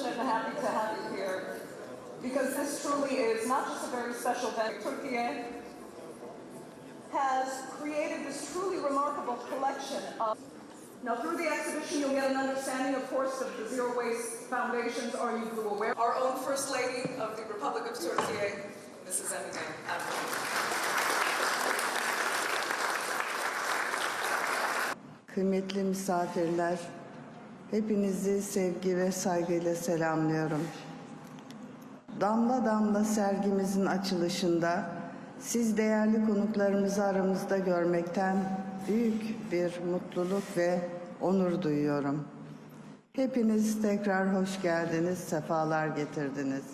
fortunate and happy to have you here because this truly is not just a very special event. Turkey has created this truly remarkable collection of. Now, through the exhibition, you'll get an understanding, of course, of the Zero Waste Foundation's Are You Blue Aware? Our own First Lady of the Republic of Turkey, Mrs. Emine Erdogan. Kıymetli misafirler, hepinizi sevgi ve saygıyla selamlıyorum. Damla Damla sergimizin açılışında siz değerli konuklarımızı aramızda görmekten büyük bir mutluluk ve onur duyuyorum. Hepiniz tekrar hoş geldiniz, sefalar getirdiniz.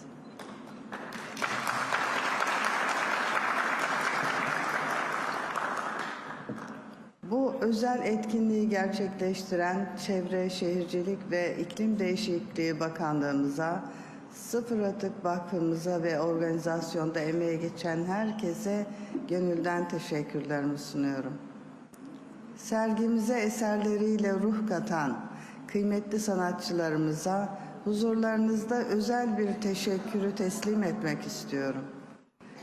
Bu özel etkinliği gerçekleştiren Çevre, Şehircilik ve İklim Değişikliği Bakanlığımıza, Sıfır Atık Vakfımıza ve organizasyonda emeği geçen herkese gönülden teşekkürlerimi sunuyorum. Sergimize eserleriyle ruh katan kıymetli sanatçılarımıza huzurlarınızda özel bir teşekkürü teslim etmek istiyorum.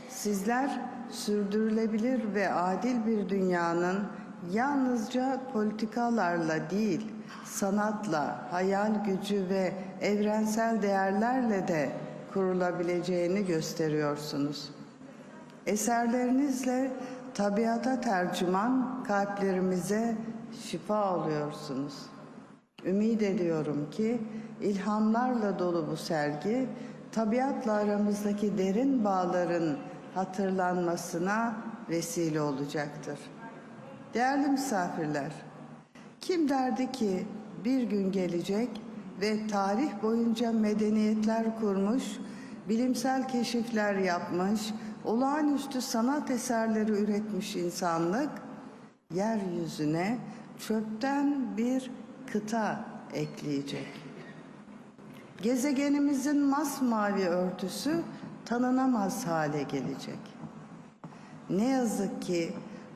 Sizler sürdürülebilir ve adil bir dünyanın yalnızca politikalarla değil, sanatla, hayal gücü ve evrensel değerlerle de kurulabileceğini gösteriyorsunuz. Eserlerinizle tabiata tercüman kalplerimize şifa oluyorsunuz. Ümit ediyorum ki ilhamlarla dolu bu sergi tabiatla aramızdaki derin bağların hatırlanmasına vesile olacaktır. Değerli misafirler, kim derdi ki bir gün gelecek ve tarih boyunca medeniyetler kurmuş, bilimsel keşifler yapmış, olağanüstü sanat eserleri üretmiş insanlık yeryüzüne çöpten bir kıta ekleyecek. Gezegenimizin masmavi örtüsü tanınamaz hale gelecek. Ne yazık ki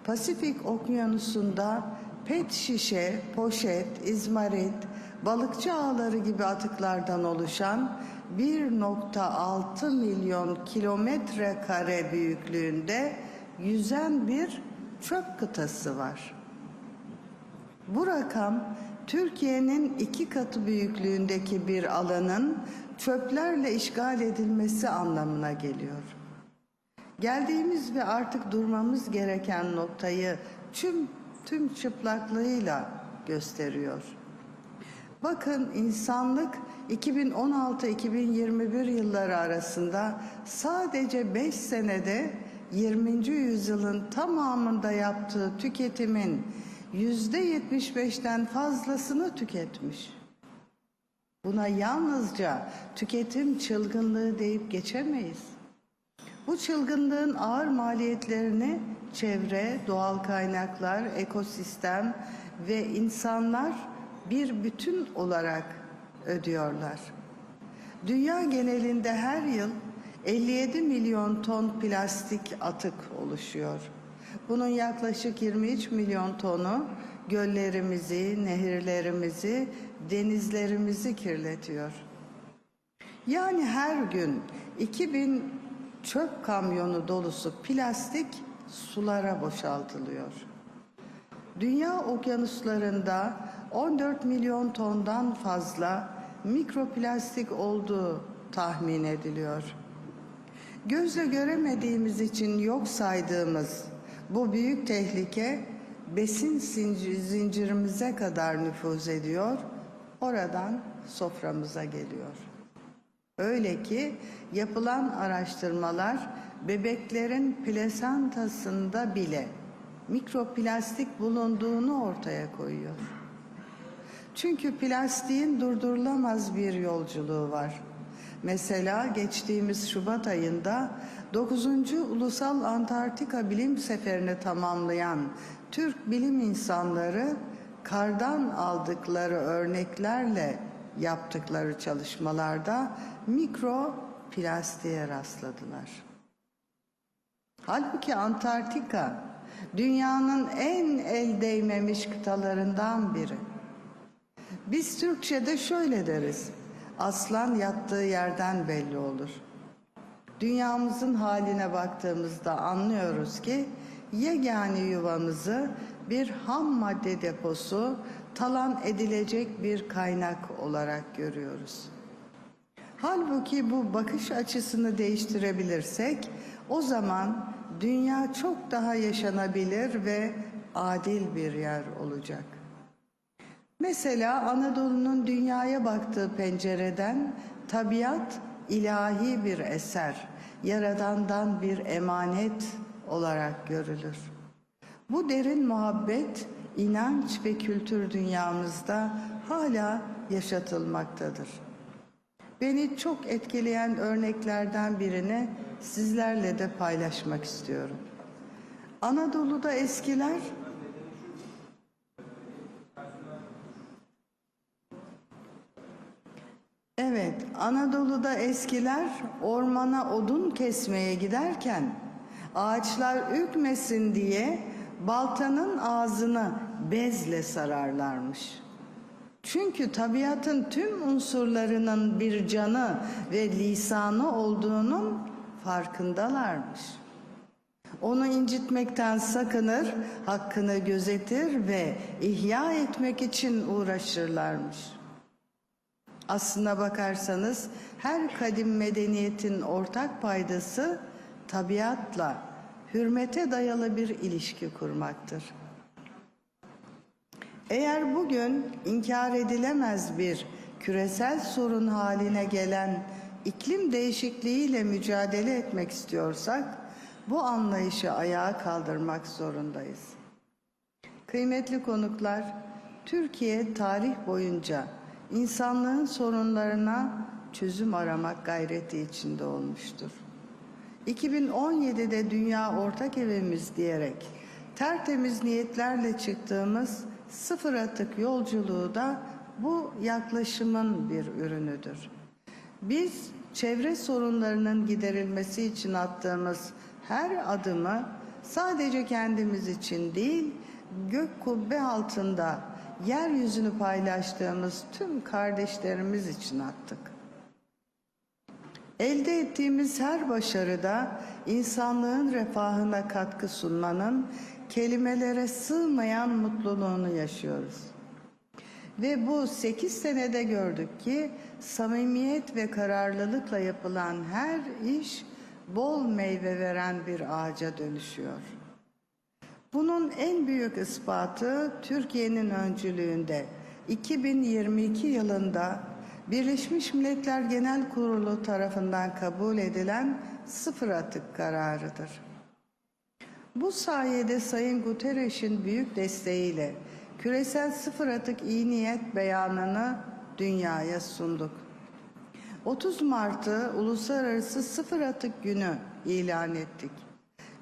Pasifik Okyanusu'nda pet şişe, poşet, izmarit, balıkçı ağları gibi atıklardan oluşan 1.6 milyon kilometre kare büyüklüğünde yüzen bir çöp kıtası var. Bu rakam Türkiye'nin iki katı büyüklüğündeki bir alanın çöplerle işgal edilmesi anlamına geliyor. Geldiğimiz ve artık durmamız gereken noktayı tüm tüm çıplaklığıyla gösteriyor. Bakın insanlık 2016-2021 yılları arasında sadece 5 senede 20. yüzyılın tamamında yaptığı tüketimin yüzde 75'ten fazlasını tüketmiş. Buna yalnızca tüketim çılgınlığı deyip geçemeyiz. Bu çılgınlığın ağır maliyetlerini çevre, doğal kaynaklar, ekosistem ve insanlar bir bütün olarak ödüyorlar. Dünya genelinde her yıl 57 milyon ton plastik atık oluşuyor. Bunun yaklaşık 23 milyon tonu göllerimizi, nehirlerimizi, denizlerimizi kirletiyor. Yani her gün 2000 çöp kamyonu dolusu plastik sulara boşaltılıyor. Dünya okyanuslarında 14 milyon tondan fazla mikroplastik olduğu tahmin ediliyor. Gözle göremediğimiz için yok saydığımız bu büyük tehlike besin zincirimize kadar nüfuz ediyor, oradan soframıza geliyor. Öyle ki yapılan araştırmalar bebeklerin plasentasında bile mikroplastik bulunduğunu ortaya koyuyor. Çünkü plastiğin durdurulamaz bir yolculuğu var. Mesela geçtiğimiz Şubat ayında 9. Ulusal Antarktika Bilim Seferini tamamlayan Türk bilim insanları kardan aldıkları örneklerle yaptıkları çalışmalarda mikro plastiğe rastladılar. Halbuki Antarktika dünyanın en el değmemiş kıtalarından biri. Biz Türkçe'de şöyle deriz. aslan yattığı yerden belli olur. Dünyamızın haline baktığımızda anlıyoruz ki yegane yuvamızı bir ham madde deposu, talan edilecek bir kaynak olarak görüyoruz. Halbuki bu bakış açısını değiştirebilirsek o zaman dünya çok daha yaşanabilir ve adil bir yer olacak. Mesela Anadolu'nun dünyaya baktığı pencereden tabiat ilahi bir eser, yaradandan bir emanet olarak görülür. Bu derin muhabbet inanç ve kültür dünyamızda hala yaşatılmaktadır. Beni çok etkileyen örneklerden birini sizlerle de paylaşmak istiyorum. Anadolu'da eskiler Evet, Anadolu'da eskiler ormana odun kesmeye giderken ağaçlar ürkmesin diye baltanın ağzını bezle sararlarmış. Çünkü tabiatın tüm unsurlarının bir canı ve lisanı olduğunun farkındalarmış. Onu incitmekten sakınır, hakkını gözetir ve ihya etmek için uğraşırlarmış. Aslına bakarsanız her kadim medeniyetin ortak paydası tabiatla hürmete dayalı bir ilişki kurmaktır. Eğer bugün inkar edilemez bir küresel sorun haline gelen iklim değişikliğiyle mücadele etmek istiyorsak bu anlayışı ayağa kaldırmak zorundayız. Kıymetli konuklar, Türkiye tarih boyunca insanlığın sorunlarına çözüm aramak gayreti içinde olmuştur. 2017'de Dünya Ortak Evimiz diyerek tertemiz niyetlerle çıktığımız sıfır atık yolculuğu da bu yaklaşımın bir ürünüdür. Biz çevre sorunlarının giderilmesi için attığımız her adımı sadece kendimiz için değil, gök kubbe altında yeryüzünü paylaştığımız tüm kardeşlerimiz için attık. Elde ettiğimiz her başarıda insanlığın refahına katkı sunmanın kelimelere sığmayan mutluluğunu yaşıyoruz. Ve bu sekiz senede gördük ki samimiyet ve kararlılıkla yapılan her iş bol meyve veren bir ağaca dönüşüyor. Bunun en büyük ispatı Türkiye'nin öncülüğünde 2022 yılında Birleşmiş Milletler Genel Kurulu tarafından kabul edilen sıfır atık kararıdır. Bu sayede Sayın Guterres'in büyük desteğiyle küresel sıfır atık iyi niyet beyanını dünyaya sunduk. 30 Mart'ı Uluslararası Sıfır Atık Günü ilan ettik.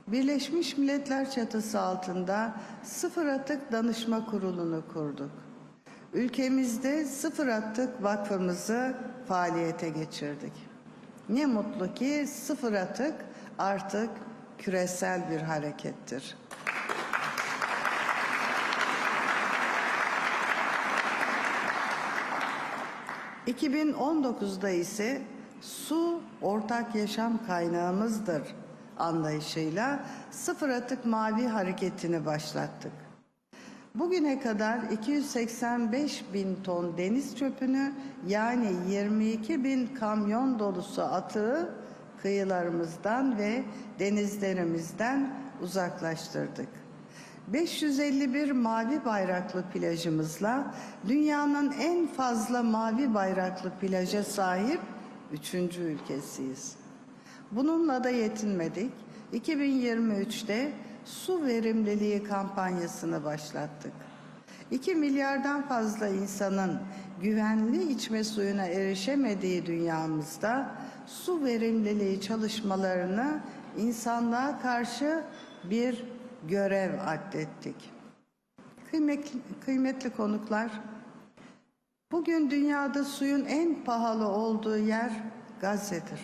Birleşmiş Milletler çatısı altında Sıfır Atık Danışma Kurulu'nu kurduk. Ülkemizde Sıfır Atık Vakfımızı faaliyete geçirdik. Ne mutlu ki sıfır atık artık küresel bir harekettir. ...2019'da ise su ortak yaşam kaynağımızdır anlayışıyla sıfır atık mavi hareketini başlattık. Bugüne kadar 285 bin ton deniz çöpünü yani 22 bin kamyon dolusu atığı kıyılarımızdan ve denizlerimizden uzaklaştırdık. 551 mavi bayraklı plajımızla dünyanın en fazla mavi bayraklı plaja sahip üçüncü ülkesiyiz. Bununla da yetinmedik. 2023'te su verimliliği kampanyasını başlattık. 2 milyardan fazla insanın güvenli içme suyuna erişemediği dünyamızda su verimliliği çalışmalarını insanlığa karşı bir görev addettik. Kıymetli, kıymetli konuklar, bugün dünyada suyun en pahalı olduğu yer Gazze'dir.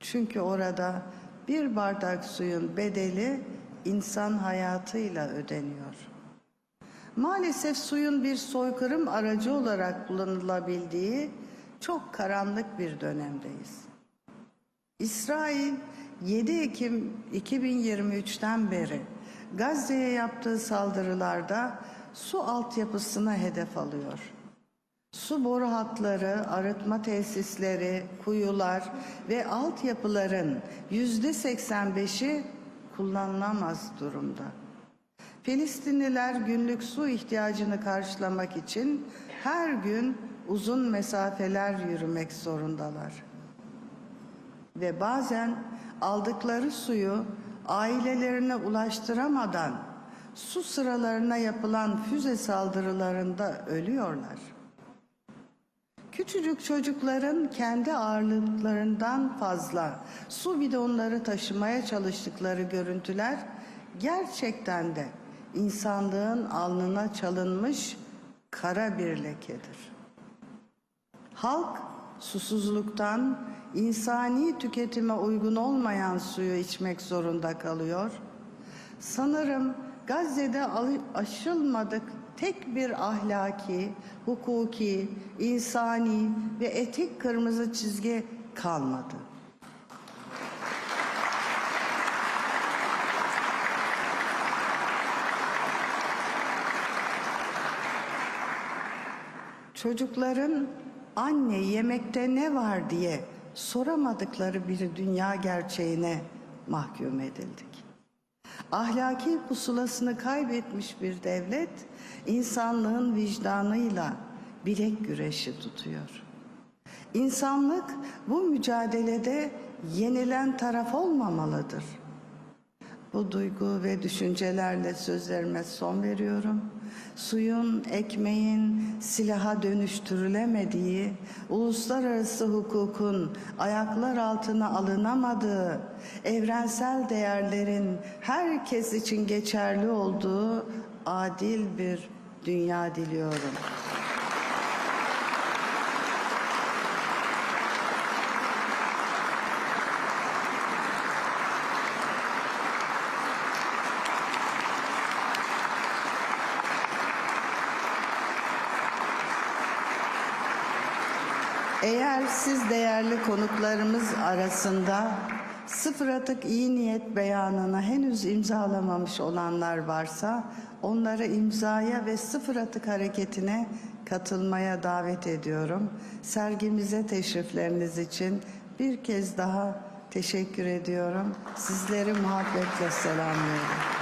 Çünkü orada bir bardak suyun bedeli insan hayatıyla ödeniyor. Maalesef suyun bir soykırım aracı olarak kullanılabildiği çok karanlık bir dönemdeyiz. İsrail 7 Ekim 2023'ten beri Gazze'ye yaptığı saldırılarda su altyapısına hedef alıyor. Su boru hatları, arıtma tesisleri, kuyular ve altyapıların yüzde 85'i kullanılamaz durumda. Filistinliler günlük su ihtiyacını karşılamak için her gün uzun mesafeler yürümek zorundalar. Ve bazen aldıkları suyu ailelerine ulaştıramadan su sıralarına yapılan füze saldırılarında ölüyorlar. Küçücük çocukların kendi ağırlıklarından fazla su bidonları taşımaya çalıştıkları görüntüler gerçekten de insanlığın alnına çalınmış kara bir lekedir. Halk susuzluktan insani tüketime uygun olmayan suyu içmek zorunda kalıyor. Sanırım Gazze'de aşılmadık tek bir ahlaki, hukuki, insani ve etik kırmızı çizgi kalmadı. Çocukların anne yemekte ne var diye soramadıkları bir dünya gerçeğine mahkum edildik. Ahlaki pusulasını kaybetmiş bir devlet insanlığın vicdanıyla bilek güreşi tutuyor. İnsanlık bu mücadelede yenilen taraf olmamalıdır. Bu duygu ve düşüncelerle sözlerime son veriyorum. Suyun, ekmeğin silaha dönüştürülemediği, uluslararası hukukun ayaklar altına alınamadığı, evrensel değerlerin herkes için geçerli olduğu adil bir dünya diliyorum. Eğer siz değerli konuklarımız arasında sıfır atık iyi niyet beyanını henüz imzalamamış olanlar varsa onları imzaya ve sıfır atık hareketine katılmaya davet ediyorum. Sergimize teşrifleriniz için bir kez daha teşekkür ediyorum. Sizleri muhabbetle selamlıyorum.